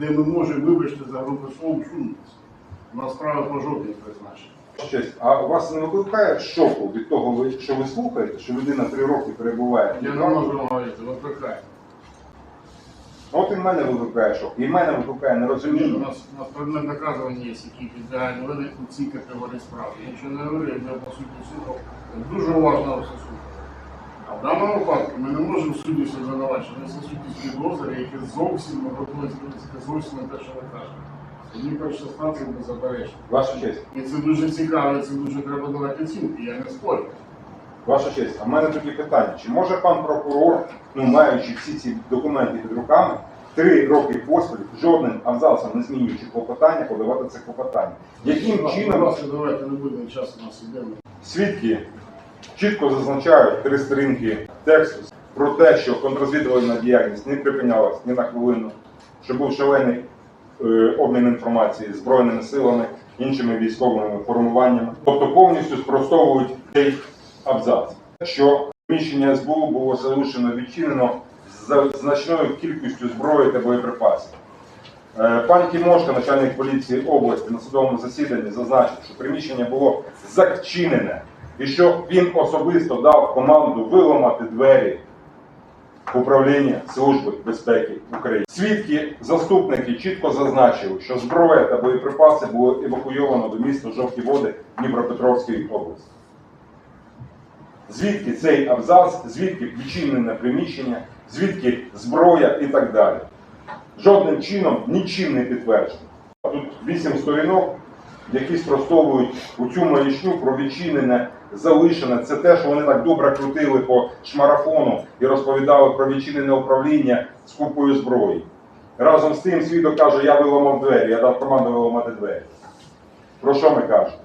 де ми можемо, вибачте, за групи словом сунутися. У нас справа по жодній призначення. Щось, а вас не викликає шоку від того, що ви слухаєте, що людина три роки перебуває? Я не можу говорити, викликає. От і в мене викликає шок, і в мене викликає Ні, у нерозуміння. нас, у нас предмет доказування є, підлягає наведення у цій категорії справ. Я нічого не говорю, я по суті слухав. Дуже уважно все слухав. Випадку ми не можемо судді все звинувачувати. Це судді з підозри, які зовсім не готові зовсім не те, що ви кажете. Тоді перша станція беззаперечно. Ваша честь, І це дуже цікаво, і це дуже треба давати оцінки, я не спорю. ваша честь, а в мене тоді питання. Чи може пан прокурор, ну маючи всі ці документи під руками, три роки поспіль, жодним абзацом не змінюючи клопотання, подавати це клопотання? Яким Будь чином ласка, давайте не будемо часу нас іде. Свідки чітко зазначають три сторінки тексту про те, що контррозвідувальна діяльність не припинялась ні на хвилину, що був шалений е, обмін інформації збройними силами, іншими військовими формуваннями, тобто повністю спростовують цей абзац, що приміщення СБУ було залишено відчинено з значною кількістю зброї та боєприпасів. Е, Пан Тімошко, начальник поліції області, на судовому засіданні зазначив, що приміщення було зачинене і що він особисто дав команду виламати двері в управління Служби безпеки України. Свідки, заступники чітко зазначили, що зброя та боєприпаси було евакуйовано до міста Жовті Води Дніпропетровської області. Звідки цей абзац, звідки відчинене приміщення, звідки зброя і так далі жодним чином нічим не підтверджено. Тут вісім сторінок, які спростовують у цю маячню про відчинене, залишене. Це те, що вони так добре крутили по шмарафону і розповідали про відчинене управління з купою зброї. Разом з тим свідок каже, я виламав двері, я дав команду виламати двері. Про що ми кажемо?